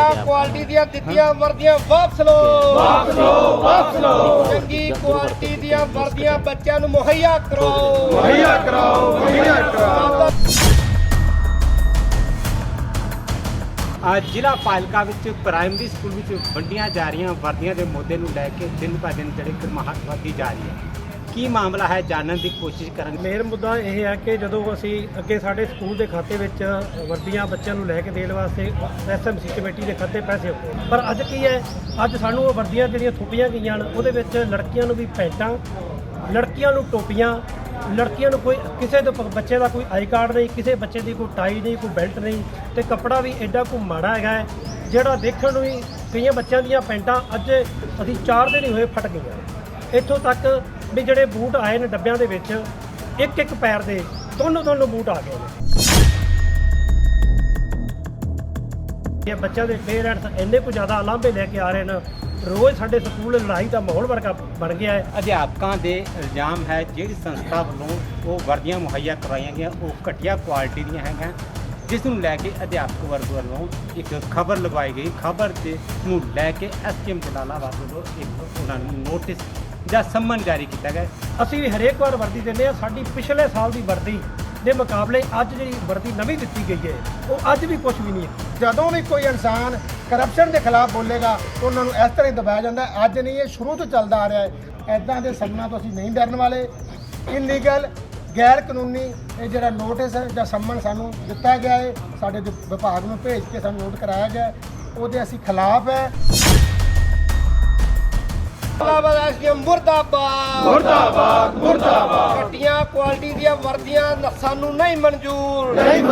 ਘਟੀਆ ਕੁਆਲਿਟੀ ਦੀਆਂ ਦਿੱਤੀਆਂ ਵਰਦੀਆਂ ਵਾਪਸ ਲਓ। ਵਾਪਸ ਲਓ ਵਾਪਸ ਲਓ। ਚੰਗੀ ਕੁਆਲਿਟੀ ਦੀਆਂ ਵਰਦੀਆਂ ਬੱਚਿਆਂ ਨੂੰ ਮੁਹੱਈਆ ਕਰਵਾਓ ਮੁਹੱਈਆ ਕਰਾਓ ਮੁਹੱਈਆ ਕਰਾਓ। ਅੱਜ ਜ਼ਿਲ੍ਹਾ ਪਾਲਕਾ ਵਿੱਚ ਪ੍ਰਾਇਮਰੀ ਸਕੂਲ ਵਿੱਚ ਵੰਡੀਆਂ ਜਾ ਰਹੀਆਂ ਵਰਦੀਆਂ ਦੇ ਮੁੱਦੇ ਨੂੰ ਲੈ ਕੇ ਦਿਨ ਬ ਦਿਨ ਜਿਹੜੇ ਕਰਮਾਹਟ ਵਧਦੀ ਜਾ ਰਹੀ ਹੈ। ਕੀ ਮਾਮਲਾ ਹੈ? ਜਾਣਨ ਦੀ ਕੋਸ਼ਿਸ਼ ਕਰਾਂਗੇ। ਮੇਨ ਮੁੱਦਾ ਇਹ ਹੈ ਕਿ ਜਦੋਂ ਅਸੀਂ ਅੱਗੇ ਸਾਡੇ ਸਕੂਲ ਦੇ ਖਾਤੇ ਵਿੱਚ ਵਰਦੀਆਂ ਬੱਚਿਆਂ ਨੂੰ ਲੈ ਕੇ ਦੇਣ ਵਾਸਤੇ ਐਸਐਮਸੀ ਕਮੇਟੀ ਦੇ ਖਾਤੇ ਪੈਸੇ ਹੁੰਦੇ ਪਰ ਅੱਜ ਕੀ ਹੈ? ਅੱਜ ਸਾਨੂੰ ਉਹ ਵਰਦੀਆਂ ਜਿਹੜੀਆਂ ਥੁੱਪੀਆਂ ਗਈਆਂ ਹਨ ਉਹਦੇ ਵਿੱਚ ਲੜਕੀਆਂ ਨੂੰ ਵੀ ਪੈਂਟਾਂ ਲੜਕੀਆਂ ਨੂੰ ਟੋਪੀਆਂ ਲੜਕੀਆਂ ਨੂੰ ਕੋਈ ਕਿਸੇ ਦੇ ਬੱਚੇ ਦਾ ਕੋਈ ਆਈ ਕਾਰਡ ਨਹੀਂ ਕਿਸੇ ਬੱਚੇ ਦੀ ਕੋਈ ਟਾਈ ਨਹੀਂ ਕੋਈ ਬੈਲਟ ਨਹੀਂ ਤੇ ਕੱਪੜਾ ਵੀ ਐਡਾ ਕੋ ਮਾੜਾ ਹੈਗਾ ਹੈ, ਜਿਹੜਾ ਦੇਖਣ ਨੂੰ ਹੀ ਕਈਆਂ ਬੱਚਿਆਂ ਦੀਆਂ ਪੈਂਟਾਂ ਅੱਜ ਅਸੀਂ 4 ਦਿਨ ਹੀ ਹੋਏ ਫਟ ਗਈਆਂ। ਇੱਥੋਂ ਤੱਕ ਵੀ ਜਿਹੜੇ ਬੂਟ ਆਏ ਨੇ ਡੱਬਿਆਂ ਦੇ ਵਿੱਚ ਇੱਕ ਇੱਕ ਪੈਰ ਦੇ ਦੋਨੋਂ ਦੋਨੋਂ ਬੂਟ ਆ ਗਏ ਨੇ। ਇਹ ਬੱਚਿਆਂ ਦੇ ਪੇਰੈਂਟਸ ਇੰਨੇ ਕੁ ਜ਼ਿਆਦਾ ਲਾਂਭੇ ਲੈ ਕੇ ਆ ਰਹੇ ਨੇ। ਰੋਜ਼ ਸਾਡੇ ਸਕੂਲ ਲੜਾਈ ਦਾ ਮਾਹੌਲ ਵਰਗਾ ਬਣ ਗਿਆ ਹੈ। ਅਧਿਆਪਕਾਂ ਦੇ ਇਲਜ਼ਾਮ ਹੈ, ਜਿਹੜੀ ਸੰਸਥਾ ਵੱਲੋਂ ਉਹ ਵਰਦੀਆਂ ਮੁਹੱਈਆ ਕਰਵਾਈਆਂ ਗਈਆਂ, ਉਹ ਘਟੀਆ ਕੁਆਲਿਟੀ ਦੀਆਂ ਹੈਗੀਆਂ। ਜਿਸ ਨੂੰ ਲੈ ਕੇ ਅਧਿਆਪਕ ਵਰਗ ਵੱਲੋਂ ਇੱਕ ਖਬਰ ਲਗਵਾਈ ਗਈ। ਖਬਰ ਦੇ ਨੂੰ ਲੈ ਕੇ ਐਸਕੇਐਮ ਜਲਾਲਾਬਾਦ ਵੱਲੋਂ ਇੱਕ ਉਹਨਾਂ ਨੂੰ ਨੋਟਿਸ ਜਾਂ ਸੰਮਨ ਜਾਰੀ ਕੀਤਾ ਗਿਆ। ਅਸੀਂ ਵੀ ਹਰੇਕ ਵਾਰ ਵਰਦੀ ਦਿੰਦੇ ਆ ਸਾਡੀ ਪਿਛਲੇ ਸਾਲ ਦੀ ਵਰਦੀ ਦੇ ਮੁਕਾਬਲੇ ਅੱਜ ਜਿਹੜੀ ਵਰਦੀ ਨਵੀਂ ਦਿੱਤੀ ਗਈ ਹੈ ਉਹ ਅੱਜ ਵੀ ਕੁਝ ਵੀ ਨਹੀਂ ਹੈ। ਜਦੋਂ ਵੀ ਕੋਈ ਇਨਸਾਨ ਕਰਪਸ਼ਨ ਦੇ ਖਿਲਾਫ ਬੋਲੇਗਾ ਉਹਨਾਂ ਨੂੰ ਇਸ ਤਰ੍ਹਾਂ ਹੀ ਦਬਾਇਆ ਜਾਂਦਾ ਹੈ। ਅੱਜ ਨਹੀਂ ਇਹ ਸ਼ੁਰੂ ਤੋਂ ਚੱਲਦਾ ਆ ਰਿਹਾ ਹੈ। ਐਦਾਂ ਦੇ ਸੰਗਨਾਂ ਤੋਂ ਅਸੀਂ ਨਹੀਂ ਡਰਨ ਵਾਲੇ। ਇਲੀਗਲ ਗੈਰ ਕਾਨੂੰਨੀ ਇਹ ਜਿਹੜਾ ਨੋਟਿਸ ਹੈ ਜਾਂ ਸੰਮਨ ਸਾਨੂੰ ਦਿੱਤਾ ਗਿਆ ਹੈ ਸਾਡੇ ਵਿਭਾਗ ਨੂੰ ਭੇਜ ਕੇ ਸਾਨੂੰ ਨੋਟ ਕਰਾਇਆ ਗਿਆ ਹੈ, ਉਹਦੇ ਅਸੀਂ ਖਿਲਾਫ ਹੈ। ਮੁਰਦਾਬਾਦ ਐਸਡੀਐਮ ਮੁਰਦਾਬਾਦ। ਮੁਰਦਾਬਾਦ ਮੁਰਦਾਬਾਦ। ਘਟੀਆ ਕੁਆਲਿਟੀ ਦੀਆਂ ਵਰਦੀਆਂ ਨ- ਸਾਨੂੰ ਨਹੀਂ ਮਨਜ਼ੂਰ। ਨਹੀਂ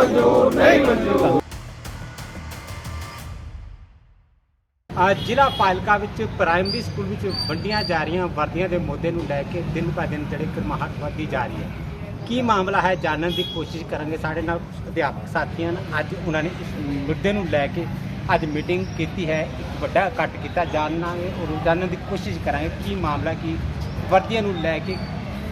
ਅੱਜ ਜ਼ਿਲ੍ਹਾ ਪਾਲਕਾ ਵਿੱਚ ਪ੍ਰਾਇਮਰੀ ਸਕੂਲ ਵਿੱਚ ਵੰਡੀਆਂ ਜਾ ਰਹੀਆਂ ਵਰਦੀਆਂ ਦੇ ਮੁੱਦੇ ਨੂੰ ਲੈ ਕੇ ਦਿਨ ਬ ਦਿਨ ਜਿਹੜੇ ਕਰਮਾਹਟ ਵਧਦੀ ਜਾ ਰਹੀ ਹੈ। ਕੀ ਮਾਮਲਾ ਹੈ? ਜਾਣਨ ਦੀ ਕੋਸ਼ਿਸ਼ ਕਰਾਂਗੇ ਸਾਡੇ ਨਾਲ ਅਧਿਆਪਕ ਸਾਥੀਆਂ ਨੇ ਅੱਜ ਉਹਨਾਂ ਨੇ ਇਸ ਮੁੱਦੇ ਨੂੰ ਲੈ ਕੇ ਅੱਜ ਮੀਟਿੰਗ ਕੀਤੀ ਹੈ, ਇੱਕ ਵੱਡਾ ਇਕੱਠ ਕੀਤਾ। ਜਾਣਾਂਗੇ ਔਰ ਜਾਣਨ ਦੀ ਕੋਸ਼ਿਸ਼ ਕਰਾਂਗੇ ਕੀ ਮਾਮਲਾ, ਕੀ ਵਰਦੀਆਂ ਨੂੰ ਲੈ ਕੇ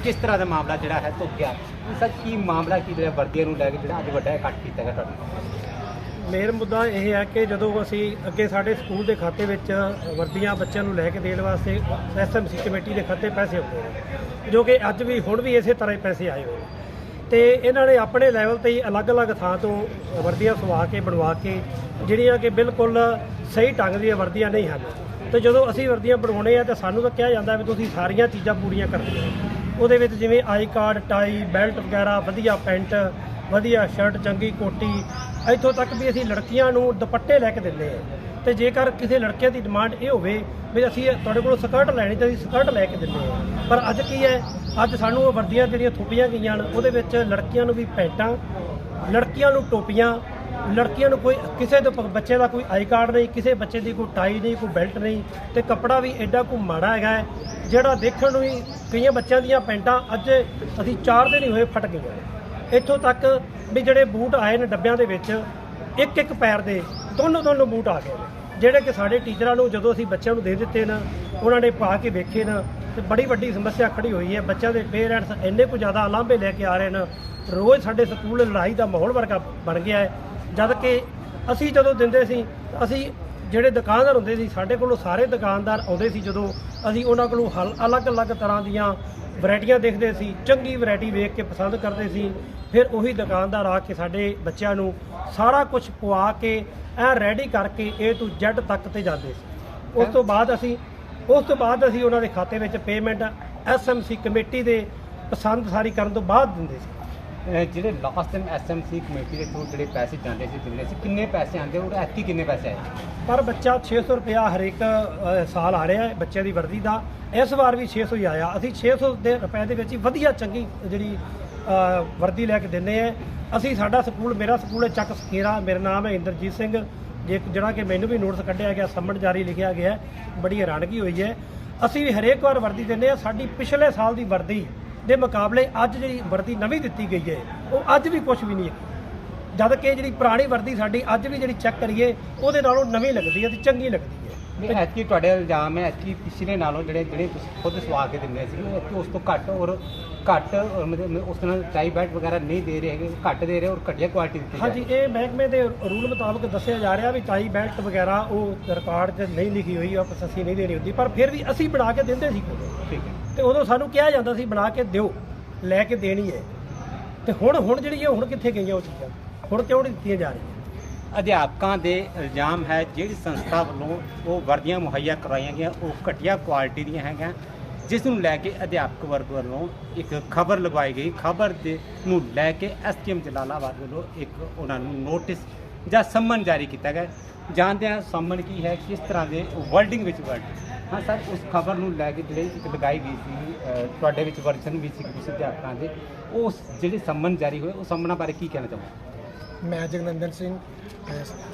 ਕਿਸ ਤਰ੍ਹਾਂ ਦਾ ਮਾਮਲਾ ਜਿਹੜਾ ਹੈ ਤੋਂ ਗਿਆ ਸਰ, ਕੀ ਮਾਮਲਾ, ਕੀ ਜਿਹੜਾ ਵਰਦੀਆਂ ਨੂੰ ਲੈ ਕੇ ਜਿਹੜਾ ਅੱਜ ਵੱਡਾ ਇਕੱਠ ਕੀਤਾ ਗਿਆ ਤੁਹਾਡਾ ਮੇਨ ਮੁੱਦਾ ਇਹ ਹੈ ਕਿ ਜਦੋਂ ਅਸੀਂ ਅੱਗੇ ਸਾਡੇ ਸਕੂਲ ਦੇ ਖਾਤੇ ਵਿੱਚ ਵਰਦੀਆਂ ਬੱਚਿਆਂ ਨੂੰ ਲੈ ਕੇ ਦੇਣ ਵਾਸਤੇ ਐਸਐਮਸੀ ਕਮੇਟੀ ਦੇ ਖਾਤੇ ਪੈਸੇ ਹੁੰਦੇ ਜੋ ਕਿ ਅੱਜ ਵੀ ਹੁਣ ਵੀ ਇਸੇ ਤਰ੍ਹਾਂ ਹੀ ਪੈਸੇ ਆਏ ਹੋਏ ਤੇ ਇਹਨਾਂ ਨੇ ਆਪਣੇ ਲੈਵਲ ਤੇ ਹੀ ਅਲੱਗ-ਅਲੱਗ ਥਾਂ ਤੋਂ ਵਰਦੀਆਂ ਸਵਾ ਕੇ, ਬਣਵਾ ਕੇ, ਜਿਹੜੀਆਂ ਕਿ ਬਿਲਕੁਲ ਸਹੀ ਢੰਗ ਦੀਆਂ ਵਰਦੀਆਂ ਨਹੀਂ ਹਨ। ਤੇ ਜਦੋਂ ਅਸੀਂ ਵਰਦੀਆਂ ਬਣਾਉਣੇ ਆ ਤਾਂ ਸਾਨੂੰ ਤਾਂ ਕਿਹਾ ਜਾਂਦਾ ਵੀ ਤੁਸੀਂ ਸਾਰੀਆਂ ਚੀਜ਼ਾਂ ਪੂਰੀਆਂ ਕਰਨੀਆਂ ਉਹਦੇ ਵਿੱਚ ਜਿਵੇਂ ਆਈ ਕਾਰਡ, ਟਾਈ, ਬੈਲਟ ਵਗੈਰਾ, ਵਧੀਆ ਪੈਂਟ, ਵਧੀਆ ਸ਼ਰਟ, ਚੰਗੀ ਕੋਟੀ, ਇੱਥੋਂ ਤੱਕ ਵੀ ਅਸੀਂ ਲੜਕੀਆਂ ਨੂੰ ਦੁਪੱਟੇ ਲੈ ਕੇ ਦਿੰਦੇ ਆ। ਤੇ ਜੇਕਰ ਕਿਸੇ ਲੜਕੇ ਦੀ ਡਿਮਾਂਡ ਇਹ ਹੋਵੇ ਵੀ ਅਸੀਂ ਤੁਹਾਡੇ ਕੋਲੋਂ ਸਕਰਟ ਲੈਣੀ ਤੇ ਅਸੀਂ ਸਕਰਟ ਲੈ ਕੇ ਦਿੰਦੇ ਹਾਂ। ਪਰ ਅੱਜ ਕੀ ਹੈ? ਅੱਜ ਸਾਨੂੰ ਉਹ ਵਰਦੀਆਂ ਜਿਹੜੀਆਂ ਥੁੱਪੀਆਂ ਗਈਆਂ ਹਨ ਉਹਦੇ ਵਿੱਚ ਲੜਕੀਆਂ ਨੂੰ ਵੀ ਪੈਂਟਾਂ ਲੜਕੀਆਂ ਨੂੰ ਟੋਪੀਆਂ ਲੜਕੀਆਂ ਨੂੰ ਕੋਈ ਕਿਸੇ ਦੇ ਬੱਚੇ ਦਾ ਕੋਈ ਆਈ ਕਾਰਡ ਨਹੀਂ ਕਿਸੇ ਬੱਚੇ ਦੀ ਕੋਈ ਟਾਈ ਨਹੀਂ ਕੋਈ ਬੈਲਟ ਨਹੀਂ ਤੇ ਕੱਪੜਾ ਵੀ ਐਡਾ ਕੋ ਮਾੜਾ ਹੈਗਾ ਹੈ, ਜਿਹੜਾ ਦੇਖਣ ਨੂੰ ਹੀ ਕਈਆਂ ਬੱਚਿਆਂ ਦੀਆਂ ਪੈਂਟਾਂ ਅੱਜ ਅਸੀਂ 4 ਦਿਨ ਹੀ ਹੋਏ ਫਟ ਗਈਆਂ ਇੱਥੋਂ ਤੱਕ ਵੀ ਜਿਹੜੇ ਬੂਟ ਆਏ ਨੇ ਡੱਬਿਆਂ ਦੇ ਵਿੱਚ ਇੱਕ ਇੱਕ ਪੈਰ ਦੇ ਦੋਨੋਂ ਦੋਨੋਂ ਬੂਟ ਆ ਗਏ ਨੇ। ਜਿਹੜੇ ਕਿ ਸਾਡੇ ਟੀਚਰਾਂ ਨੂੰ ਜਦੋਂ ਅਸੀਂ ਬੱਚਿਆਂ ਨੂੰ ਦੇ ਦਿੱਤੇ ਨਾ, ਉਹਨਾਂ ਨੇ ਪਾ ਕੇ ਵੇਖੇ ਨਾ, ਤੇ ਬੜੀ ਵੱਡੀ ਸਮੱਸਿਆ ਖੜੀ ਹੋਈ ਹੈ। ਬੱਚਿਆਂ ਦੇ ਪੇਰੈਂਟਸ ਇੰਨੇ ਕੁ ਜ਼ਿਆਦਾ ਲਾਂਭੇ ਲੈ ਕੇ ਆ ਰਹੇ ਨੇ। ਰੋਜ਼ ਸਾਡੇ ਸਕੂਲ ਲੜਾਈ ਦਾ ਮਾਹੌਲ ਵਰਗਾ ਬਣ ਗਿਆ ਹੈ। ਜਦ ਕਿ ਅਸੀਂ ਜਦੋਂ ਦਿੰਦੇ ਸੀ, ਅਸੀਂ ਜਿਹੜੇ ਦੁਕਾਨਦਾਰ ਹੁੰਦੇ ਸੀ, ਸਾਡੇ ਕੋਲੋਂ ਸਾਰੇ ਦੁਕਾਨਦਾਰ ਆਉਂਦੇ ਸੀ ਜਦੋਂ ਅਸੀਂ ਉਹਨਾਂ ਕੋਲੋਂ ਹਲ, ਅਲੱਗ-ਅਲੱਗ ਤਰ੍ਹਾਂ ਦੀਆਂ ਵੈਰਾਈਟੀਆਂ ਦੇਖਦੇ ਸੀ, ਚੰਗੀ ਵੈਰਾਈਟੀ ਵੇਖ ਕੇ ਪਸੰਦ ਕਰਦੇ ਸੀ। ਫਿਰ ਉਹੀ ਦੁਕਾਨਦਾਰ ਆ ਕੇ ਸਾਡੇ ਬੱਚਿਆਂ ਨੂੰ ਸਾਰਾ ਕੁਝ ਪਵਾ ਕੇ, ਐ ਰੈਡੀ ਕਰਕੇ A to Z ਤੱਕ ਤੇ ਜਾਂਦੇ ਸੀ। ਉਸ ਤੋਂ ਬਾਅਦ ਅਸੀਂ, ਉਸ ਤੋਂ ਬਾਅਦ ਅਸੀਂ ਉਹਨਾਂ ਦੇ ਖਾਤੇ ਵਿੱਚ ਪੇਮੈਂਟ ਐਸਐਮਸੀ ਕਮੇਟੀ ਦੇ ਪਸੰਦ ਸਾਰੀ ਕਰਨ ਤੋਂ ਬਾਅਦ ਦਿੰਦੇ ਸੀ। ਅਹ ਜਿਹੜੇ ਲਾਸਟ ਟਾਈਮ ਐਸਐਮਸੀ ਕਮੇਟੀ ਦੇ ਥਰੂ ਜਿਹੜੇ ਪੈਸੇ ਜਾਂਦੇ ਸੀ ਦਿੰਦੇ ਸੀ ਕਿੰਨੇ ਪੈਸੇ ਆਉਂਦੇ? ਔਰ ਐਤਕੀ ਕਿੰਨੇ ਪੈਸੇ ਆਏ? ਪਰ ਬੱਚਾ 600 ਰੁਪਇਆ ਹਰੇਕ ਅ, ਸਾਲ ਆ ਰਿਹਾ ਹੈ ਬੱਚੇ ਦੀ ਵਰਦੀ ਦਾ। ਇਸ ਵਾਰ ਵੀ 600 ਹੀ ਆਇਆ। ਅਸੀਂ 600 ਦੇ ਰੁਪਏ ਦੇ ਵਿੱਚ ਹੀ ਵਧੀਆ ਚੰਗੀ ਜਿਹੜੀ ਅ, ਵਰਦੀ ਲੈ ਕੇ ਦਿੰਦੇ ਆ ਅਸੀਂ ਸਾਡਾ ਸਕੂਲ ਮੇਰਾ ਸਕੂਲ ਹੈ ਚੱਕ ਸਕੇਰਾ। ਮੇਰਾ ਨਾਮ ਹੈ ਇੰਦਰਜੀਤ ਸਿੰਘ। ਜੇ ਜਿਹੜਾ ਕਿ ਮੈਨੂੰ ਵੀ ਨੋਟਿਸ ਕੱਢਿਆ ਗਿਆ ਸੰਮਣ ਜਾਰੀ ਲਿਖਿਆ ਗਿਆ ਹੈ, ਬੜੀ ਹੈਰਾਨਗੀ ਹੋਈ ਹੈ। ਅਸੀਂ ਵੀ ਹਰੇਕ ਵਾਰ ਵਰਦੀ ਦਿੰਦੇ ਆ ਸਾਡੀ ਪਿਛਲੇ ਸਾਲ ਦੀ ਵਰਦੀ ਦੇ ਮੁਕਾਬਲੇ ਅੱਜ ਜਿਹੜੀ ਵਰਦੀ ਨਵੀਂ ਦਿੱਤੀ ਗਈ ਹੈ, ਉਹ ਅੱਜ ਵੀ ਕੁਝ ਵੀ ਨਹੀਂ ਹੈ। ਜਦ ਕਿ ਜਿਹੜੀ ਪੁਰਾਣੀ ਵਰਦੀ ਸਾਡੀ ਅੱਜ ਵੀ ਜਿਹੜੀ ਚੈੱਕ ਕਰੀਏ, ਉਹਦੇ ਨਾਲੋਂ ਨਵੀਂ ਲੱਗਦੀ ਹੈ ਤੇ ਚੰਗੀ ਲੱਗਦੀ ਹੈ। ਨਹੀਂ ਐਤਕੀ ਤੁਹਾਡੇ ਇਲਜ਼ਾਮ ਹੈ ਐਤਕੀ ਪਿਛਲੇ ਨਾਲੋਂ ਜਿਹੜੇ ਜਿਹੜੇ ਤੁਸੀਂ ਖੁਦ ਸਵਾ ਕੇ ਦਿੰਦੇ ਸੀ ਐਤਕੀ ਉਸ ਤੋਂ ਘੱਟ ਔਰ ਘੱਟ ਔਰ ਮਤਲਬ ਉਸ ਨਾਲ ਟਾਈ ਬੈਟ ਵਗੈਰਾ ਨਹੀਂ ਦੇ ਰਹੇ ਹੈਗੇ ਘੱਟ ਦੇ ਰਹੇ ਔਰ ਘਟੀਆ ਕੁਆਲਿਟੀ ਦਿੱਤੀ ਹਾਂਜੀ ਇਹ ਮਹਿਕਮੇ ਦੇ ਰੂਲ ਮੁਤਾਬਕ ਦੱਸਿਆ ਜਾ ਰਿਹਾ ਵੀ ਟਾਈ ਬੈਲਟ ਵਗੈਰਾ ਉਹ ਰਿਕਾਰਡ 'ਚ ਨਹੀਂ ਲਿਖੀ ਹੋਈ ਉਹ ਅਸੀਂ ਨਹੀਂ ਦੇਣੀ ਹੁੰਦੀ ਪਰ ਫਿਰ ਵੀ ਅਸੀਂ ਬਣਾ ਕੇ ਦਿੰਦੇ ਸੀ ਠੀਕ ਹੈ। ਤੇ ਉਦੋਂ ਸਾਨੂੰ ਕਿਹਾ ਜਾਂਦਾ ਸੀ ਬਣਾ ਕੇ ਦਿਓ ਲੈ ਕੇ ਦੇਣੀ ਹੈ। ਤੇ ਹੁਣ ਹੁਣ ਜਿਹੜੀ ਹੈ ਹੁਣ ਕਿੱਥੇ ਗਈਆਂ ਉਹ ਚੀਜ਼ਾਂ? ਹੁਣ ਕਿਉਂ ਨਹੀਂ ਦਿੱਤੀਆਂ ਜਾ ਰਹੀਆਂ? ਅਧਿਆਪਕਾਂ ਦੇ ਇਲਜ਼ਾਮ ਹੈ ਜਿਹੜੀ ਸੰਸਥਾ ਵੱਲੋਂ ਉਹ ਵਰਦੀਆਂ ਮੁਹੱਈਆ ਕਰਵਾਈਆਂ ਗਈਆਂ, ਉਹ ਘਟੀਆ ਕੁਆਲਿਟੀ ਦੀਆਂ ਹੈਗੀਆਂ, ਜਿਸ ਨੂੰ ਲੈ ਕੇ ਅਧਿਆਪਕ ਵਰਗ ਵੱਲੋਂ ਇੱਕ ਖਬਰ ਲਗਵਾਈ ਗਈ। ਖਬਰ ਦੇ ਨੂੰ ਲੈ ਕੇ ਐਸਟੀਐਮ ਜਲਾਲਾਬਾਦ ਵੱਲੋਂ ਇੱਕ ਉਹਨਾਂ ਨੂੰ ਨੋਟਿਸ ਜਾਂ ਸੰਮਨ ਜਾਰੀ ਕੀਤਾ ਗਿਆ। ਜਾਣਦੇ ਹਾਂ ਸੰਮਨ ਕੀ ਹੈ, ਕਿਸ ਤਰ੍ਹਾਂ ਦੇ ਵਰਡਿੰਗ ਵਿੱਚ ਵਰਡ ਹਾਂ ਸਰ, ਉਸ ਖਬਰ ਨੂੰ ਲੈ ਕੇ ਜਿਹੜੀ ਇੱਕ ਲਗਾਈ ਗਈ ਸੀ ਤੁਹਾਡੇ ਵਿੱਚ ਵਰਜਨ ਵੀ ਸੀ ਕੁਝ ਅਧਿਆਪਕਾਂ ਦੇ, ਉਸ ਜਿਹੜੇ ਸੰਮਨ ਜਾਰੀ ਹੋਏ ਉਹ ਸੰਮਨਾਂ ਬਾਰੇ ਕੀ ਕਹਿਣਾ ਚਾਹੋਗੇ? ਮੈਂ ਜਗਨੰਦਨ ਸਿੰਘ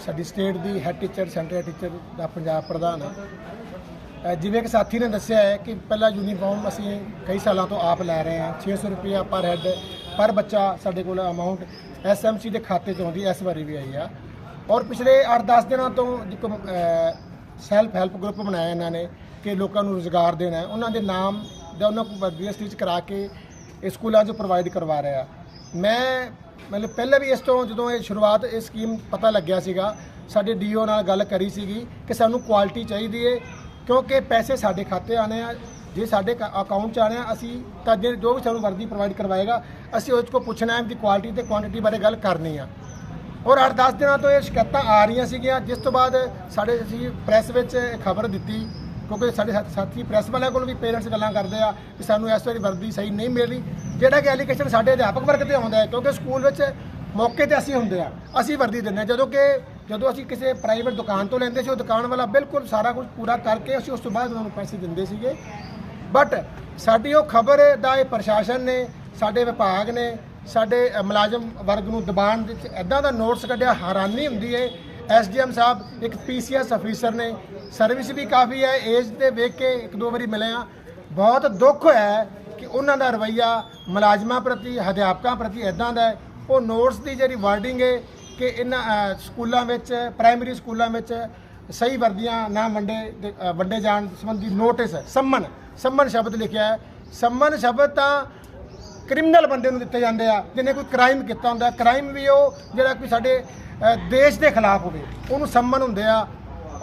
ਸਾਡੀ ਸਟੇਟ ਦੀ head teacher centre head teacher ਦਾ ਪੰਜਾਬ ਪ੍ਰਧਾਨ ਹਾਂ। ਜਿਵੇਂ ਕਿ ਸਾਥੀ ਨੇ ਦੱਸਿਆ ਹੈ ਕਿ ਪਹਿਲਾ ਯੂਨੀਫਾਰਮ ਅਸੀਂ ਕਈ ਸਾਲਾਂ ਤੋਂ ਆਪ ਲੈ ਰਹੇ ਹਾਂ। 600 ਰੁਪਇਆ ਪਰ ਹੈਡ ਪਰ ਬੱਚਾ ਸਾਡੇ ਕੋਲ ਅਮਾਉਂਟ ਐਸਐਮਸੀ ਦੇ ਖਾਤੇ 'ਚ ਆਉਂਦੀ, ਇਸ ਵਾਰੀ ਵੀ ਆਈ ਆ। ਔਰ ਪਿਛਲੇ 8-10 ਦਿਨਾਂ ਤੋਂ ਇੱਕ ਸੈਲਫ ਹੈਲਪ ਗਰੁੱਪ ਬਣਾਇਆ ਇਹਨਾਂ ਨੇ ਕਿ ਲੋਕਾਂ ਨੂੰ ਰੋਜ਼ਗਾਰ ਦੇਣਾ ਉਹਨਾਂ ਦੇ ਨਾਮ ਦਾ ਉਹਨਾਂ ਕੋਲ ਰਜਿਸਟਰੀ 'ਚ ਕਰਾ ਕੇ ਇਹ ਸਕੂਲਾਂ 'ਚ ਪ੍ਰੋਵਾਈਡ ਕਰਵਾ ਰਿਹਾ। ਮੈਂ ਮਤਲਬ ਪਹਿਲਾਂ ਵੀ ਇਸ ਤੋਂ ਜਦੋਂ ਇਹ ਸ਼ੁਰੂਆਤ ਇਹ ਸਕੀਮ ਪਤਾ ਲੱਗਿਆ ਸੀਗਾ, ਸਾਡੇ ਡੀਓ ਨਾਲ ਗੱਲ ਕਰੀ ਸੀਗੀ ਕਿ ਸਾਨੂੰ ਕੁਆਲਿਟੀ ਚਾਹੀਦੀ ਏ, ਕਿਉਂਕਿ ਪੈਸੇ ਸਾਡੇ ਖਾਤੇ ਆਣੇ ਆ, ਜੇ ਸਾਡੇ ਅਕਾਊਂਟ 'ਚ ਆਣੇ ਆ, ਅਸੀਂ ਤਾਂ ਜੇ ਜੋ ਵੀ ਸਾਨੂੰ ਵਰਦੀ ਪ੍ਰੋਵਾਈਡ ਕਰਵਾਏਗਾ, ਅਸੀਂ ਉਸ ਕੋਲ ਪੁੱਛਣਾ ਹੈ ਕਿ ਕੁਆਲਿਟੀ ਤੇ ਕੁਆਂਟੀਟੀ ਬਾਰੇ ਗੱਲ ਕਰਨੀ ਆ। ਔਰ 8-10 ਦਿਨਾਂ ਤੋਂ ਇਹ ਸ਼ਿਕਾਇਤਾਂ ਆ ਰਹੀਆਂ ਸੀਗੀਆਂ, ਜਿਸ ਤੋਂ ਬਾਅਦ ਸਾਡੇ ਅਸੀਂ ਪ੍ਰੈਸ ਵਿੱਚ ਖਬਰ ਦਿੱਤੀ ਕਿਉਂਕਿ ਸਾਡੇ ਸਾ- ਸਾਥੀ ਪ੍ਰੈਸ ਵਾਲਿਆਂ ਕੋਲ ਵੀ ਪੇਰੈਂਟਸ ਗੱਲਾਂ ਕਰਦੇ ਆ ਕਿ ਸਾਨੂੰ ਇਸ ਵਾਰੀ ਵਰਦੀ ਸਹੀ ਨਹੀਂ ਮਿਲ ਰਹੀ। ਜਿਹੜਾ ਕਿ ਐਲੀਗੇਸ਼ਨ ਸਾਡੇ ਅਧਿਆਪਕ ਵਰਗ ਤੇ ਆਉਂਦਾ ਹੈ, ਕਿਉਂਕਿ ਸਕੂਲ ਵਿੱਚ ਮੌਕੇ ਤੇ ਅਸੀਂ ਹੁੰਦੇ ਆ, ਅਸੀਂ ਵਰਦੀ ਦਿੰਦੇ ਹਾਂ ਜਦੋਂ ਕਿ, ਜਦੋਂ ਅਸੀਂ ਕਿਸੇ ਪ੍ਰਾਈਵੇਟ ਦੁਕਾਨ ਤੋਂ ਲੈਂਦੇ ਸੀ, ਉਹ ਦੁਕਾਨ ਵਾਲਾ ਬਿਲਕੁਲ ਸਾਰਾ ਕੁਝ ਪੂਰਾ ਕਰਕੇ ਅਸੀਂ ਉਸ ਤੋਂ ਬਾਅਦ ਉਹਨਾਂ ਨੂੰ ਪੈਸੇ ਦਿੰਦੇ ਸੀਗੇ। ਬਟ ਸਾਡੀ ਉਹ ਖਬਰ ਦਾ ਇਹ ਪ੍ਰਸ਼ਾਸਨ ਨੇ, ਸਾਡੇ ਵਿਭਾਗ ਨੇ, ਸਾਡੇ ਮੁਲਾਜ਼ਮ ਵਰਗ ਨੂੰ ਦਬਾਣ ਵਿੱਚ ਐਦਾਂ ਦਾ ਨੋਟਸ ਕੱਢਿਆ, ਹੈਰਾਨੀ ਹੁੰਦੀ ਹੈ ਐਸਡੀਐਮ ਸਾਹਿਬ, ਇੱਕ ਪੀਸੀਐਸ ਅਫੀਸਰ ਨੇ। ਸਰਵਿਸ ਵੀ ਕਾਫੀ ਹੈ, ਏਜ ਤੇ ਵੇਖ ਕੇ ਇੱਕ ਦੋ ਵਾਰੀ ਮਿਲੇ ਆ ਬਹੁਤ ਦੁੱਖ ਹੈ ਕਿ ਉਹਨਾਂ ਦਾ ਰਵਈਆ ਮੁਲਾਜ਼ਮਾਂ ਪ੍ਰਤੀ, ਅਧਿਆਪਕਾਂ ਪ੍ਰਤੀ ਐਦਾਂ ਦਾ ਉਹ ਨੋਟਸ ਦੀ ਜਿਹੜੀ ਵਰਡਿੰਗ ਹੈ ਕਿ ਇਹਨਾਂ ਸਕੂਲਾਂ ਵਿੱਚ ਪ੍ਰਾਇਮਰੀ ਸਕੂਲਾਂ ਵਿੱਚ ਸਹੀ ਵਰਦੀਆਂ ਨਾ ਵੰਡੇ, ਦੇ- ਵੰਡੇ ਜਾਣ ਸੰਬੰਧੀ ਨੋਟਿਸ ਹੈ। ਸੰਮਨ ਸੰਮਨ ਸ਼ਬਦ ਲਿਖਿਆ ਹੈ। ਸੰਮਨ ਸ਼ਬਦ ਤਾਂ ਕ੍ਰਿਮੀਨਲ ਬੰਦੇ ਨੂੰ ਦਿੱਤੇ ਜਾਂਦੇ ਆ, ਜਿਹਨੇ ਕੋਈ ਕ੍ਰਾਈਮ ਕੀਤਾ ਹੁੰਦਾ। ਕ੍ਰਾਈਮ ਵੀ ਉਹ ਜਿਹੜਾ ਕੋਈ ਸਾਡੇ ਦੇਸ਼ ਦੇ ਖਿਲਾਫ ਹੋਵੇ, ਉਹਨੂੰ ਸੰਮਨ ਹੁੰਦੇ ਆ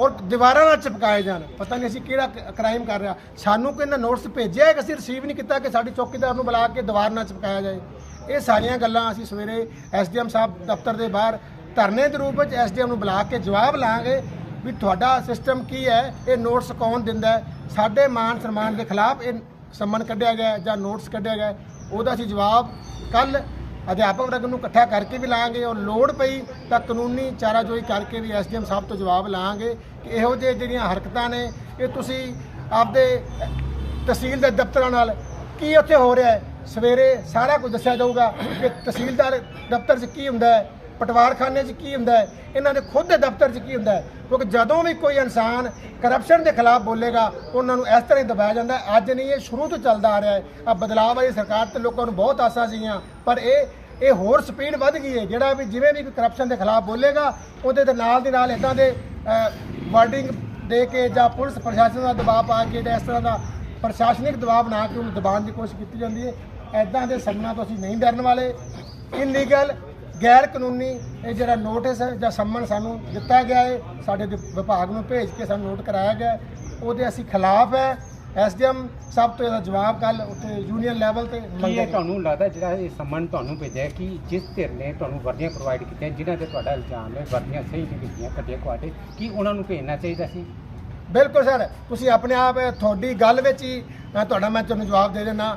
ਔਰ ਦੀਵਾਰਾਂ ਨਾਲ ਚਿਪਕਾਏ ਜਾਣ। ਪਤਾ ਨਹੀਂ ਅਸੀਂ ਕਿਹੜਾ ਕ੍ਰਾਈਮ ਕਰ ਰਿਹਾ। ਸਾਨੂੰ ਕੋਈ ਇਹਨਾਂ ਨੋਟਿਸ ਭੇਜਿਆ ਹੈ ਕਿ ਅਸੀਂ ਰਿਸੀਵ ਨਹੀਂ ਕੀਤਾ ਕਿ ਸਾਡੀ ਚੌਕੀਦਾਰ ਨੂੰ ਬੁਲਾ ਕੇ ਦੀਵਾਰ ਨਾਲ ਚਿਪਕਾਇਆ ਜਾਏ? ਇਹ ਸਾਰੀਆਂ ਗੱਲਾਂ ਅਸੀਂ ਸਵੇਰੇ ਐਸਡੀਐਮ ਸਾਹਿਬ ਦਫ਼ਤਰ ਦੇ ਬਾਹਰ ਧਰਨੇ ਦੇ ਰੂਪ ਵਿੱਚ ਐਸਡੀਐਮ ਨੂੰ ਬੁਲਾ ਕੇ ਜਵਾਬ ਲਾਂਗੇ ਵੀ ਤੁਹਾਡਾ ਸਿਸਟਮ ਕੀ ਹੈ? ਇਹ ਨੋਟਿਸ ਕੌਣ ਦਿੰਦਾ ਹੈ? ਸਾਡੇ ਮਾਨ ਸਨਮਾਨ ਦੇ ਖਿਲਾਫ ਇਹ ਸੰਮਨ ਕੱਢਿਆ ਗਿਆ ਜਾਂ ਨੋਟਿਸ ਕੱਢਿਆ ਗਿਆ ਉਹਦਾ ਅਸੀਂ ਜਵਾਬ ਕੱਲ ਅਧਿਆਪਕ ਵਰਗ ਨੂੰ ਇਕੱਠਾ ਕਰਕੇ ਵੀ ਲਾਂਗੇ ਔਰ ਲੋੜ ਪਈ ਤਾਂ ਕਾਨੂੰਨੀ ਚਾਰਾਜੋਈ ਕਰਕੇ ਵੀ ਐਸਡੀਐਮ ਸਾਹਿਬ ਤੋਂ ਜਵਾਬ ਲਾਂਗੇ ਕਿ ਇਹੋ ਜਿਹੇ ਜਿਹੜੀਆਂ ਹਰਕਤਾਂ ਨੇ, ਇਹ ਤੁਸੀਂ ਆਪਦੇ ਤਹਿਸੀਲ ਦੇ ਦਫ਼ਤਰਾਂ ਨਾਲ ਕੀ ਉੱਥੇ ਹੋ ਰਿਹਾ ਹੈ? ਸਵੇਰੇ ਸਾਰਾ ਕੁਝ ਦੱਸਿਆ ਜਾਊਗਾ ਕਿ ਤਹਿਸੀਲਦਾਰ ਦਫ਼ਤਰ 'ਚ ਕੀ ਹੁੰਦਾ ਹੈ? ਪਟਵਾਰਖਾਨੇ 'ਚ ਕੀ ਹੁੰਦਾ ਹੈ? ਇਹਨਾਂ ਦੇ ਖੁਦ ਦੇ ਦਫ਼ਤਰ 'ਚ ਕੀ ਹੁੰਦਾ ਹੈ? ਕਿਉਂਕਿ ਜਦੋਂ ਵੀ ਕੋਈ ਇਨਸਾਨ ਕਰਪਸ਼ਨ ਦੇ ਖਿਲਾਫ ਬੋਲੇਗਾ, ਉਹਨਾਂ ਨੂੰ ਇਸ ਤਰ੍ਹਾਂ ਹੀ ਦਬਾਇਆ ਜਾਂਦਾ ਅੱਜ ਨਹੀਂ, ਇਹ ਸ਼ੁਰੂ ਤੋਂ ਚੱਲਦਾ ਆ ਰਿਹਾ ਹੈ। ਆ ਬਦਲਾਅ ਵਾਲੀ ਸਰਕਾਰ ਤੇ ਲੋਕਾਂ ਨੂੰ ਬਹੁਤ ਆਸਾਂ ਸੀਗੀਆਂ। ਪਰ ਇਹ ਇਹ ਹੋਰ ਸਪੀਡ ਵੱਧ ਗਈ ਹੈ। ਜਿਹੜਾ ਵੀ ਜਿਵੇਂ ਵੀ ਕਰਪਸ਼ਨ ਦੇ ਖਿਲਾਫ ਬੋਲੇਗਾ, ਉਹਦੇ ਦੇ ਨਾਲ ਦੀ ਨਾਲ ਇਦਾਂ ਦੇ ਵਾਰਡਿੰਗ ਦੇ ਕੇ ਜਾਂ ਪੁਲਿਸ ਪ੍ਰਸ਼ਾਸਨ ਦਾ ਦਬਾਅ ਪਾ ਕੇ ਜਾਂ ਇਸ ਤਰ੍ਹਾਂ ਦਾ ਪ੍ਰਸ਼ਾਸਨਿਕ ਦਬਾਅ ਬਣਾ ਕੇ ਉਹਨੂੰ ਦਬਾਉਣ ਦੀ ਕੋਸ਼ਿਸ਼ ਕੀਤੀ ਜਾਂਦੀ ਹੈ। ਐਦਾਂ ਦੇ ਸਗਨਾਂ ਤੋਂ ਅਸੀਂ ਨਹੀਂ ਡਰਨ ਵਾਲੇ। ਇਲੀਗਲ ਗੈਰ ਕਾਨੂੰਨੀ ਇਹ ਜਿਹੜਾ ਨੋਟਿਸ ਹੈ ਜਾਂ ਸੰਮਨ ਸਾਨੂੰ ਦਿੱਤਾ ਗਿਆ ਹੈ ਸਾਡੇ ਵਿਭਾਗ ਨੂੰ ਭੇਜ ਕੇ ਸਾਨੂੰ ਨੋਟ ਕਰਾਇਆ ਗਿਆ ਉਹਦੇ ਅਸੀਂ ਖਿਲਾਫ ਹੈ। ਐਸਡੀਐਮ ਸਭ ਤੋਂ ਇਹਦਾ ਜਵਾਬ ਕੱਲ ਉੱਥੇ ਯੂਨੀਅਨ ਲੈਵਲ ਤੇ ਮੰਗਿਆ ਤੁਹਾਨੂੰ ਲੱਗਦਾ ਜਿਹੜਾ ਇਹ ਸੰਮਨ ਤੁਹਾਨੂੰ ਭੇਜਿਆ ਕਿ ਜਿਸ ਧਿਰ ਨੇ ਤੁਹਾਨੂੰ ਵਰਦੀਆਂ ਪ੍ਰੋਵਾਈਡ ਕੀਤੀਆਂ ਜਿਨ੍ਹਾਂ ਤੇ ਤੁਹਾਡਾ ਇਲਜ਼ਾਮ ਹੈ ਵਰਦੀਆਂ ਸਹੀ ਨਹੀਂ ਕੀਤੀਆਂ ਘਟੀਆ ਕੁਆਲਿਟੀ ਕੀ ਉਹਨਾਂ ਨੂੰ ਭੇਜਣਾ ਚਾਹੀਦਾ ਸੀ? ਬਿਲਕੁਲ ਸਰ ਤੁਸੀਂ ਆਪਣੇ ਆਪ ਤੁਹਾਡੀ ਗੱਲ ਵਿੱਚ ਹੀ ਤੁਹਾਡਾ ਮੈਂ ਤੁਹਾਨੂੰ ਜਵਾਬ ਦੇ ਦੇਣਾ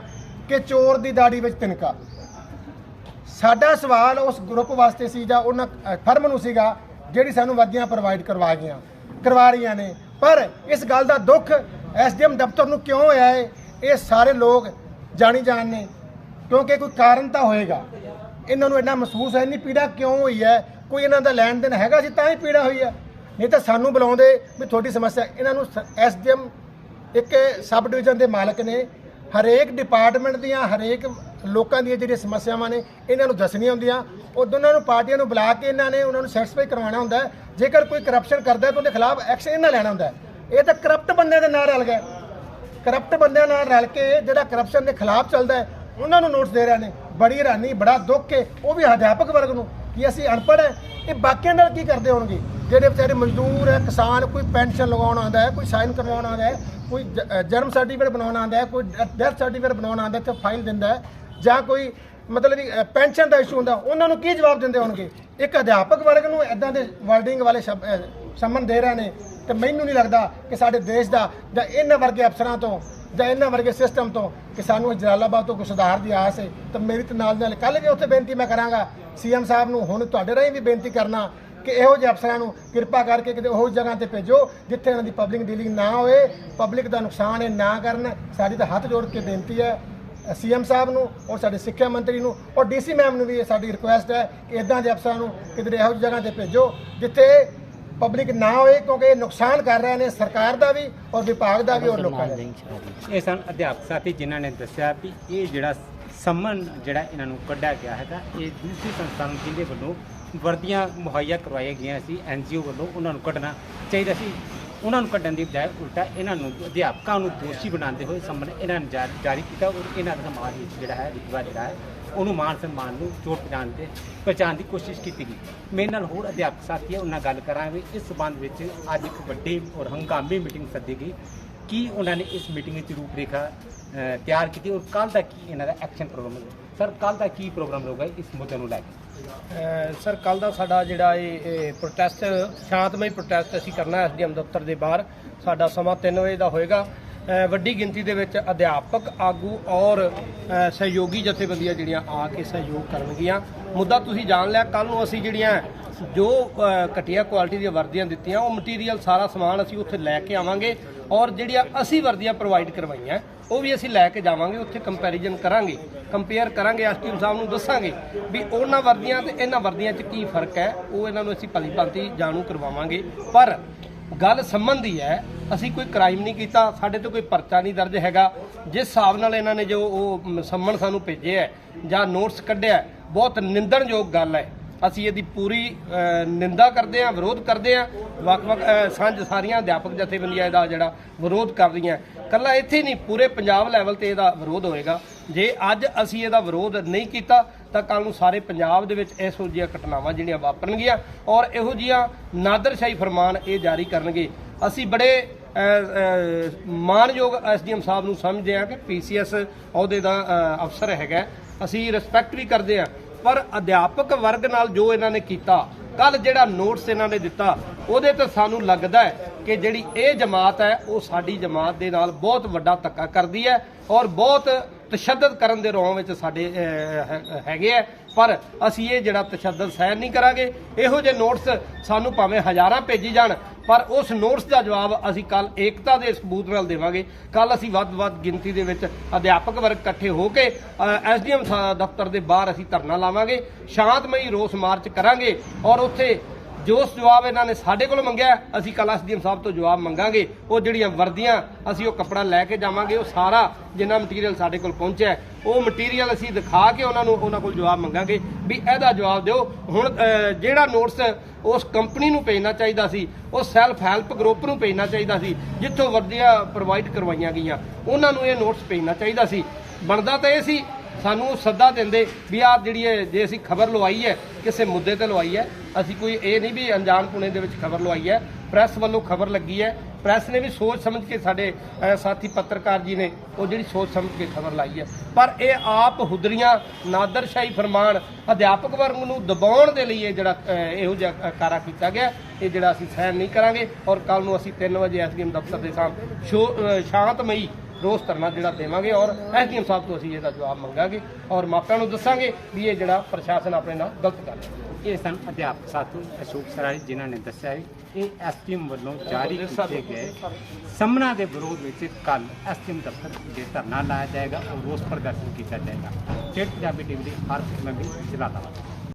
ਕਿ ਚੋਰ ਦੀ ਦਾੜੀ ਵਿੱਚ ਤਿਨਕਾ। ਸਾਡਾ ਸਵਾਲ ਉਸ ਗਰੁੱਪ ਵਾਸਤੇ ਸੀ ਜਾਂ ਉਹਨਾਂ ਫਰਮ ਨੂੰ ਸੀਗਾ ਜਿਹੜੀ ਸਾਨੂੰ ਵਰਦੀਆਂ ਪ੍ਰੋਵਾਈਡ ਕਰਵਾ ਗਈਆਂ, ਕਰਵਾ ਰਹੀਆਂ ਨੇ। ਪਰ ਇਸ ਗੱਲ ਦਾ ਦੁੱਖ ਐਸਡੀਐਮ ਦਫ਼ਤਰ ਨੂੰ ਕਿਉਂ ਹੋਇਆ ਹੈ ਇਹ ਸਾਰੇ ਲੋਕ ਜਾਣੀ ਜਾਣ ਨੇ, ਕਿਉਂਕਿ ਕੋਈ ਕਾਰਨ ਤਾਂ ਹੋਏਗਾ। ਇਹਨਾਂ ਨੂੰ ਇੰਨਾ ਮਹਿਸੂਸ ਹੈ ਨਹੀਂ ਪੀੜਾ ਕਿਉਂ ਹੋਈ ਹੈ? ਕੋਈ ਇਹਨਾਂ ਦਾ ਲੈਣ ਦੇਣ ਹੈਗਾ ਸੀ ਤਾਂ ਹੀ ਪੀੜਾ ਹੋਈ ਹੈ। ਨਹੀਂ ਤਾਂ ਸਾਨੂੰ ਬੁਲਾਉਂਦੇ ਵੀ ਤੁਹਾਡੀ ਸਮੱਸਿਆ, ਇਹਨਾਂ ਨੂੰ ਐਸਡੀਐਮ ਇੱਕ ਸਬ ਡਿਵੀਜ਼ਨ ਦੇ ਮਾਲਕ ਨੇ, ਹਰੇਕ ਡਿਪਾਰਟਮੈਂਟ ਦੀਆਂ ਹਰੇਕ ਲੋਕਾਂ ਦੀਆਂ ਜਿਹੜੀਆਂ ਸਮੱਸਿਆਵਾਂ ਨੇ, ਇਹਨਾਂ ਨੂੰ ਦੱਸਣੀਆਂ ਹੁੰਦੀਆਂ। ਉਹ ਦੋਨਾਂ ਨੂੰ ਪਾਰਟੀਆਂ ਨੂੰ ਬੁਲਾ ਕੇ ਇਹਨਾਂ ਨੇ ਉਹਨਾਂ ਨੂੰ ਸੈਟੀਸਫਾਈ ਕਰਵਾਉਣਾ ਹੁੰਦਾ ਜੇਕਰ ਕੋਈ ਕਰਪਸ਼ਨ ਕਰਦਾ ਤਾਂ ਉਹਦੇ ਖਿਲਾਫ ਐਕਸ਼ਨ ਇਹਨਾਂ ਲੈਣਾ ਹੁੰਦਾ ਇਹ ਤਾਂ ਕਰਪਟ ਬੰਦੇ ਦੇ ਨਾਲ ਰਲ ਗਏ ਕਰਪਟ ਬੰਦਿਆਂ ਨਾਲ ਰਲ ਕੇ ਜਿਹੜਾ ਕਰਪਸ਼ਨ ਦੇ ਖਿਲਾਫ ਚੱਲਦਾ ਹੈ, ਉਹਨਾਂ ਨੂੰ ਨੋਟਸ ਦੇ ਰਹੇ ਨੇ। ਬੜੀ ਹੈਰਾਨੀ, ਬੜਾ ਦੁੱਖ ਹੈ। ਉਹ ਵੀ ਅਧਿਆਪਕ ਵਰਗ ਨੂੰ ਕਿ ਅਸੀਂ ਅਨਪੜ੍ਹ ਹੈ। ਇਹ ਬਾਕੀਆਂ ਨਾਲ ਕੀ ਕਰਦੇ ਹੋਣਗੇ? ਜਿਹੜੇ ਵਿਚਾਰੇ ਮਜ਼ਦੂਰ ਹੈ, ਕਿਸਾਨ, ਕੋਈ ਪੈਨਸ਼ਨ ਲਗਾਉਣ ਆਉਂਦਾ ਹੈ, ਕੋਈ ਸਾਈਨ ਕਰਵਾਉਣ ਆਉਂਦਾ ਹੈ, ਕੋਈ ਜ- ਜਨਮ ਸਰਟੀਫਿਕੇਟ ਬਣਾਉਣ ਆਉਂਦਾ ਹੈ, ਕੋਈ ਡੈਥ ਸਰਟੀਫਿਕੇਟ ਬਣਾਉਣ ਆਉਂਦਾ ਹੈ, ਤੇ ਫਾਈਲ ਦਿੰਦਾ ਹੈ। ਜਾਂ ਕੋਈ ਮਤਲਬ ਵੀ ਪੈਨਸ਼ਨ ਦਾ ਇਸ਼ੂ ਹੁੰਦਾ ਉਹਨਾਂ ਨੂੰ ਕੀ ਜਵਾਬ ਦਿੰਦੇ ਹੋਣਗੇ? ਇੱਕ ਅਧਿਆਪਕ ਵਰਗ ਨੂੰ ਇਦਾਂ ਦੇ ਵਰਡਿੰਗ ਵਾਲੇ ਸ਼ਬ- ਅ, ਸੰਬੰਧ ਦੇ ਰਹੇ ਨੇ ਤੇ ਮੈਨੂੰ ਨਹੀਂ ਲੱਗਦਾ ਕਿ ਸਾਡੇ ਦੇਸ਼ ਦਾ ਜਾਂ ਇਹਨਾਂ ਵਰਗੇ ਅਫਸਰਾਂ ਤੋਂ ਜਾਂ ਇਹਨਾਂ ਵਰਗੇ ਸਿਸਟਮ ਤੋਂ ਕਿ ਸਾਨੂੰ ਜਲਾਲਾਬਾਦ ਤੋਂ ਕੋਈ ਸੁਧਾਰ ਦੀ ਆਸ ਹੈ। ਤਾਂ ਮੇਰੀ ਤੇ ਨਾਲ ਨਾਲ ਕੱਲ ਵੀ ਉੱਥੇ ਬੇਨਤੀ ਮੈਂ ਕਰਾਂਗਾ ਸੀਐਮ ਸਾਹਿਬ ਨੂੰ ਹੁਣ ਤੁਹਾਡੇ ਰਾਹੀਂ ਵੀ ਬੇਨਤੀ ਕਰਨਾ ਕਿ ਇਹੋ ਜਿਹੇ ਅਫਸਰਾਂ ਨੂੰ ਕਿਰਪਾ ਕਰਕੇ ਕਿਤੇ ਉਹ ਜਗ੍ਹਾ ਤੇ ਭੇਜੋ ਜਿੱਥੇ ਉਹਨਾਂ ਦੀ ਪਬਲਿਕ ਡੀਲਿੰਗ ਨਾ ਹੋਏ ਪਬਲਿਕ ਦਾ ਨੁਕਸਾਨ ਇਹ ਨਾ ਕਰਨ। ਸਾਡੀ ਤਾਂ ਹੱਥ ਜੋੜ ਕੇ ਬੇਨਤੀ ਹੈ ਸੀਐਮ ਸਾਹਿਬ ਨੂੰ ਔਰ ਸਾਡੇ ਸਿੱਖਿਆ ਮੰਤਰੀ ਨੂੰ ਔਰ ਡੀਸੀ ਮੈਮ ਨੂੰ ਵੀ ਇਹ ਸਾਡੀ ਰਿਕੁਐਸਟ ਹੈ ਕਿ ਇਦਾਂ ਦੇ ਅਫਸਰਾਂ ਨੂੰ ਕਿਤੇ ਇਹੋ ਜਿਹੀ ਜਗ੍ਹਾ ਤੇ ਭੇਜੋ ਜਿੱਥੇ ਪਬਲਿਕ ਨਾ ਹੋਏ ਕਿਉਂਕਿ ਇਹ ਨੁਕਸਾਨ ਕਰ ਰਹੇ ਨੇ ਸਰਕਾਰ ਦਾ ਵੀ ਔਰ ਵਿਭਾਗ ਦਾ ਵੀ ਔਰ ਲੋਕਾਂ ਦਾ। ਇਹ ਸਨ ਅਧਿਆਪਕ ਸਾਥੀ ਜਿਨ੍ਹਾਂ ਨੇ ਦੱਸਿਆ ਵੀ ਇਹ ਜਿਹੜਾ ਸੰਮਨ ਜਿਹੜਾ ਇਹਨਾਂ ਨੂੰ ਕੱਢਿਆ ਗਿਆ ਹੈਗਾ ਇਹ ਦੂਸਰੀ ਸੰਸਥਾ ਨੂੰ ਜਿਹਦੇ ਵੱਲੋਂ ਵਰਦੀਆਂ ਮੁਹੱਈਆ ਕਰਵਾਈਆਂ ਗਈਆਂ ਸੀ ਐਨਜੀਓ ਵੱਲੋਂ ਉਹਨਾਂ ਨੂੰ ਕੱਢਣਾ ਚਾਹੀਦਾ ਸੀ ਉਹਨਾਂ ਨੂੰ ਕੱਢਣ ਦੀ ਬਜਾਏ ਉਲਟਾ ਇਹਨਾਂ ਨੂੰ ਅਧਿਆਪਕਾਂ ਨੂੰ ਦੋਸ਼ੀ ਬਣਾਉਂਦੇ ਹੋਏ ਸੰਮਨ ਇਹਨਾਂ ਨੇ ਜਾ- ਜਾਰੀ ਕੀਤਾ ਔਰ ਇਹਨਾਂ ਦਾ ਸਮਾਜ ਵਿੱਚ ਜਿਹੜਾ ਹੈ ਰਿਤਵਾ ਜਿਹੜਾ ਹੈ ਉਹਨੂੰ ਮਾਨ ਸਨਮਾਨ ਨੂੰ ਚੋਟ ਪਹੁੰਚਾਉਣ ਤੇ ਪਹੁੰਚਾਉਣ ਦੀ ਕੋਸ਼ਿਸ਼ ਕੀਤੀ ਗਈ। ਮੇਰੇ ਨਾਲ ਹੋਰ ਅਧਿਆਪਕ ਸਾਥੀ ਹੈ ਉਹਨਾਂ ਨਾਲ ਗੱਲ ਕਰਾਂਗੇ। ਇਸ ਸਬੰਧ ਵਿੱਚ ਅੱਜ ਇੱਕ ਵੱਡੀ ਔਰ ਹੰਗਾਮੀ ਮੀਟਿੰਗ ਸੱਦੀ ਗਈ। ਕੀ ਉਹਨਾਂ ਨੇ ਇਸ ਮੀਟਿੰਗ ਵਿੱਚ ਰੂਪਰੇਖਾ ਅ, ਤਿਆਰ ਕੀਤੀ ਔਰ ਕੱਲ ਦਾ ਕੀ ਇਹਨਾਂ ਦਾ ਐਕਸ਼ਨ ਪ੍ਰੋਗਰਾਮ ਹੈ ਸਰ ਕੱਲ ਦਾ ਕੀ ਪ੍ਰੋਗਰਾਮ ਰਹੂਗਾ ਇਸ ਮੁੱਦੇ ਨੂੰ ਲੈ ਕੇ? ਸਰ ਕੱਲ ਦਾ ਸਾਡਾ ਜਿਹੜਾ ਇਹ ਪ੍ਰੋਟੈਸਟ ਸ਼ਾਂਤਮਈ ਪ੍ਰੋਟੈਸਟ ਅਸੀਂ ਕਰਨਾ ਐਸਡੀਐਮ ਦਫ਼ਤਰ ਦੇ ਬਾਹਰ। ਸਾਡਾ ਸਮਾਂ 3 ਵਜੇ ਦਾ ਹੋਏਗਾ। ਵੱਡੀ ਗਿਣਤੀ ਦੇ ਵਿੱਚ ਅਧਿਆਪਕ, ਆਗੂ ਔਰ ਸਹਿਯੋਗੀ ਜਥੇਬੰਦੀਆਂ ਜਿਹੜੀਆਂ ਆ ਕੇ ਸਹਿਯੋਗ ਕਰਨਗੀਆਂ। ਮੁੱਦਾ ਤੁਸੀਂ ਜਾਣ ਲਿਆ ਕੱਲ ਨੂੰ ਅਸੀਂ ਜਿਹੜੀਆਂ ਜੋ ਘਟੀਆ ਕੁਆਲਿਟੀ ਦੀਆਂ ਵਰਦੀਆਂ ਦਿੱਤੀਆਂ, ਉਹ ਮਟੀਰੀਅਲ ਸਾਰਾ ਸਮਾਨ ਅਸੀਂ ਉੱਥੇ ਲੈ ਕੇ ਆਵਾਂਗੇ ਔਰ ਜਿਹੜੀਆਂ ਅਸੀਂ ਵਰਦੀਆਂ ਪ੍ਰੋਵਾਈਡ ਕਰਵਾਈਆਂ, ਉਹ ਵੀ ਅਸੀਂ ਲੈ ਕੇ ਜਾਵਾਂਗੇ, ਉੱਥੇ ਕੰਪੈਰੀਜ਼ਨ ਕਰਾਂਗੇ ਕੰਪੇਅਰ ਕਰਾਂਗੇ ਐਸਟੀਐਮ ਸਾਹਿਬ ਨੂੰ ਦੱਸਾਂਗੇ ਵੀ ਉਹਨਾਂ ਵਰਦੀਆਂ ਤੇ ਇਹਨਾਂ ਵਰਦੀਆਂ 'ਚ ਕੀ ਫ਼ਰਕ ਹੈ, ਉਹ ਇਹਨਾਂ ਨੂੰ ਅਸੀਂ ਭਲੀ ਭਾਂਤੀ ਜਾਣੂ ਕਰਵਾਵਾਂਗੇ। ਪਰ ਗੱਲ ਸੰਬੰਧੀ ਹੈ, ਅਸੀਂ ਕੋਈ ਕ੍ਰਾਈਮ ਨਹੀਂ ਕੀਤਾ, ਸਾਡੇ ਤੇ ਕੋਈ ਪਰਚਾ ਨਹੀਂ ਦਰਜ ਹੈਗਾ। ਜਿਸ ਹਿਸਾਬ ਨਾਲ ਇਹਨਾਂ ਨੇ ਜੋ ਉਹ ਸੰਮਣ ਸਾਨੂੰ ਭੇਜਿਆ ਜਾਂ ਨੋਟਸ ਕੱਢਿਆ ਬਹੁਤ ਨਿੰਦਣਯੋਗ ਗੱਲ ਹੈ। ਅਸੀਂ ਇਹਦੀ ਪੂਰੀ ਨਿੰਦਾ ਕਰਦੇ ਹਾਂ ਵਿਰੋਧ ਕਰਦੇ ਹਾਂ। ਵੱਖ-ਵੱਖ ਸਾਂਝ ਸਾਰੀਆਂ ਅਧਿਆਪਕ ਜਥੇਬੰਦੀਆਂ ਇਹਦਾ ਜਿਹੜਾ ਵਿਰੋਧ ਕਰ ਰਹੀਆਂ। ਕੱਲਾ ਇੱਥੇ ਨਹੀਂ ਪੂਰੇ ਪੰਜਾਬ ਲੈਵਲ ਤੇ ਇਹਦਾ ਵਿਰੋਧ ਹੋਏਗਾ। ਜੇ ਅੱਜ ਅਸੀਂ ਇਹਦਾ ਵਿਰੋਧ ਨਹੀਂ ਕੀਤਾ ਤਾਂ ਕੱਲ ਨੂੰ ਸਾਰੇ ਪੰਜਾਬ ਦੇ ਵਿੱਚ ਇਹੋ ਜਿਹੀਆਂ ਘਟਨਾਵਾਂ ਜਿਹੜੀਆਂ ਵਾਪਰਨਗੀਆਂ ਔਰ ਇਹੋ ਜਿਹੀਆਂ ਨਾਦਰਸ਼ਾਹੀ ਫਰਮਾਨ ਇਹ ਜਾਰੀ ਕਰਨਗੇ। ਅਸੀਂ ਬੜੇ ਅ, ਅ, ਮਾਣਯੋਗ ਐਸਡੀਐਮ ਸਾਹਿਬ ਨੂੰ ਸਮਝਦੇ ਹਾਂ ਕਿ ਪੀਸੀਐਸ ਅਹੁਦੇ ਦਾ ਅਫਸਰ ਹੈਗਾ। ਅਸੀਂ ਰਿਸਪੈਕਟ ਵੀ ਕਰਦੇ ਹਾਂ। ਪਰ ਅਧਿਆਪਕ ਵਰਗ ਨਾਲ ਜੋ ਇਹਨਾਂ ਨੇ ਕੀਤਾ ਕੱਲ ਜਿਹੜਾ ਨੋਟਸ ਇਹਨਾਂ ਨੇ ਦਿੱਤਾ, ਉਹਦੇ ਤੇ ਸਾਨੂੰ ਲੱਗਦਾ ਹੈ ਕਿ ਜਿਹੜੀ ਇਹ ਜਮਾਤ ਹੈ, ਉਹ ਸਾਡੀ ਜਮਾਤ ਦੇ ਨਾਲ ਬਹੁਤ ਵੱਡਾ ਧੱਕਾ ਕਰਦੀ ਹੈ ਔਰ ਬਹੁਤ ਤਸ਼ੱਦਦ ਕਰਨ ਦੇ ਰੋਂ ਵਿੱਚ ਸਾਡੇ ਹੈ- ਹੈਗੇ ਆ ਪਰ ਅਸੀਂ ਇਹ ਜਿਹੜਾ ਤਸ਼ੱਦਦ ਸਹਿਣ ਨਹੀਂ ਕਰਾਂਗੇ, ਇਹੋ ਜਿਹੇ ਨੋਟਸ ਸਾਨੂੰ ਭਾਵੇਂ ਹਜ਼ਾਰਾਂ ਭੇਜੀ ਜਾਣ ਪਰ ਉਸ ਨੋਟਸ ਦਾ ਜਵਾਬ ਅਸੀਂ ਕੱਲ ਏਕਤਾ ਦੇ ਸਬੂਤ ਨਾਲ ਦੇਵਾਂਗੇ। ਕੱਲ ਅਸੀਂ ਵੱਧ-ਵੱਧ ਗਿਣਤੀ ਦੇ ਵਿੱਚ ਅਧਿਆਪਕ ਵਰਗ ਇਕੱਠੇ ਹੋ ਕੇ ਐਸਡੀਐਮ ਦਫ਼ਤਰ ਦੇ ਬਾਹਰ ਅਸੀਂ ਧਰਨਾ ਲਾਵਾਂਗੇ। ਸ਼ਾਂਤਮਈ ਰੋਸ ਮਾਰਚ ਕਰਾਂਗੇ ਔਰ ਉੱਥੇ ਜੋ ਜਵਾਬ ਇਹਨਾਂ ਨੇ ਸਾਡੇ ਕੋਲ ਮੰਗਿਆ, ਅਸੀਂ ਕੱਲ੍ਹ ਐਸਡੀਐਮ ਸਾਹਿਬ ਤੋਂ ਜਵਾਬ ਮੰਗਾਂਗੇ। ਉਹ ਜਿਹੜੀਆਂ ਵਰਦੀਆਂ, ਅਸੀਂ ਉਹ ਕੱਪੜਾ ਲੈ ਕੇ ਜਾਵਾਂਗੇ। ਉਹ ਸਾਰਾ ਜਿੰਨਾ ਮਟੀਰੀਅਲ ਸਾਡੇ ਕੋਲ ਪਹੁੰਚਿਆ ਉਹ ਮਟੀਰੀਅਲ ਅਸੀਂ ਦਿਖਾ ਕੇ ਉਹਨਾਂ ਨੂੰ ਉਹਨਾਂ ਕੋਲ ਜਵਾਬ ਮੰਗਾਂਗੇ ਵੀ ਇਹਦਾ ਜਵਾਬ ਦਿਓ। ਹੁਣ ਜਿਹੜਾ ਨੋਟਸ ਉਸ ਕੰਪਨੀ ਨੂੰ ਭੇਜਣਾ ਚਾਹੀਦਾ ਸੀ, ਉਹ ਸੈਲਫ ਹੈਲਪ ਗਰੁੱਪ ਨੂੰ ਭੇਜਣਾ ਚਾਹੀਦਾ ਸੀ, ਜਿੱਥੋਂ ਵਰਦੀਆਂ ਪ੍ਰੋਵਾਈਡ ਕਰਵਾਈਆਂ ਗਈਆਂ। ਉਹਨਾਂ ਨੂੰ ਇਹ ਨੋਟਸ ਭੇਜਣਾ ਚਾਹੀਦਾ ਸੀ। ਬਣਦਾ ਤਾਂ ਇਹ ਸੀ, ਸਾਨੂੰ ਸੱਦਾ ਦਿੰਦੇ ਵੀ ਆਹ ਜਿਹੜੀ ਹੈ ਜੇ ਅਸੀਂ ਖਬਰ ਲਵਾਈ ਹੈ, ਕਿਸੇ ਮੁੱਦੇ ਤੇ ਲਵਾਈ ਹੈ, ਅਸੀਂ ਕੋਈ ਇਹ ਨਹੀਂ ਵੀ ਅਣਜਾਣ ਪੁਣੇ ਦੇ ਵਿੱਚ ਖਬਰ ਲਵਾਈ ਹੈ ਪ੍ਰੈਸ ਵੱਲੋਂ ਖਬਰ ਲੱਗੀ ਹੈ। ਪ੍ਰੈਸ ਨੇ ਵੀ ਸੋਚ ਸਮਝ ਕੇ ਸਾਡੇ ਸਾਥੀ ਪੱਤਰਕਾਰ ਜੀ ਨੇ ਉਹ ਜਿਹੜੀ ਸੋਚ ਸਮਝ ਕੇ ਖਬਰ ਲਾਈ ਹੈ। ਪਰ ਇਹ ਆਪ ਹੁਦਰੀਆਂ ਨਾਦਰਸ਼ਾਹੀ ਫਰਮਾਨ ਅਧਿਆਪਕ ਵਰਗ ਨੂੰ ਦਬਾਉਣ ਦੇ ਲਈ ਇਹ ਜਿਹੜਾ ਇਹੋ ਜਿਹਾ ਕਾਰਾ ਕੀਤਾ ਗਿਆ। ਇਹ ਜਿਹੜਾ ਅਸੀਂ ਸਹਿਣ ਨਹੀਂ ਕਰਾਂਗੇ। ਔਰ ਕੱਲ ਨੂੰ ਅਸੀਂ 3 ਵਜੇ ਐਸਡੀਐਮ ਦਫ਼ਤਰ ਦੇ ਸਾਹਮਣੇ ਸ਼ੋ- ਸ਼ਾਂਤਮਈ ਰੋਸ ਧਰਨਾ ਜਿਹੜਾ ਦੇਵਾਂਗੇ ਔਰ ਐਸਡੀਐਮ ਸਾਹਿਬ ਤੋਂ ਅਸੀਂ ਇਹਦਾ ਜਵਾਬ ਮੰਗਾਂਗੇ ਔਰ ਮਾਪਿਆਂ ਨੂੰ ਦੱਸਾਂਗੇ ਵੀ ਇਹ ਜਿਹੜਾ ਪ੍ਰਸ਼ਾਸਨ ਆਪਣੇ ਨਾਲ ਗਲਤ ਕਰ ਰਿਹਾ ਇਹ ਸਨ ਅਧਿਆਪਕ ਸਾਥੀ ਅਸ਼ੋਕ ਸਰਾਰੀ ਜਿਨ੍ਹਾਂ ਨੇ ਦੱਸਿਆ ਹੈ ਇਹ ਐਸਟੀਐਮ ਵੱਲੋਂ ਜਾਰੀ ਕੀਤੇ ਗਏ ਸੰਮਣਾ ਦੇ ਵਿਰੋਧ ਵਿੱਚ ਕੱਲ ਐਸਟੀਐਮ ਦਫ਼ਤਰ ਦੇ ਧਰਨਾ ਲਾਇਆ ਜਾਏਗਾ ਔਰ ਰੋਸ ਪ੍ਰਦਰਸ਼ਨ ਕੀਤਾ ਜਾਏਗਾ। ਸਟੇਟ ਪੰਜਾਬੀ ਟੀਵੀ ਦੀ ਹਰ ਮੈਂ ਵੀ ਜਲਾਲਾਬਾਦ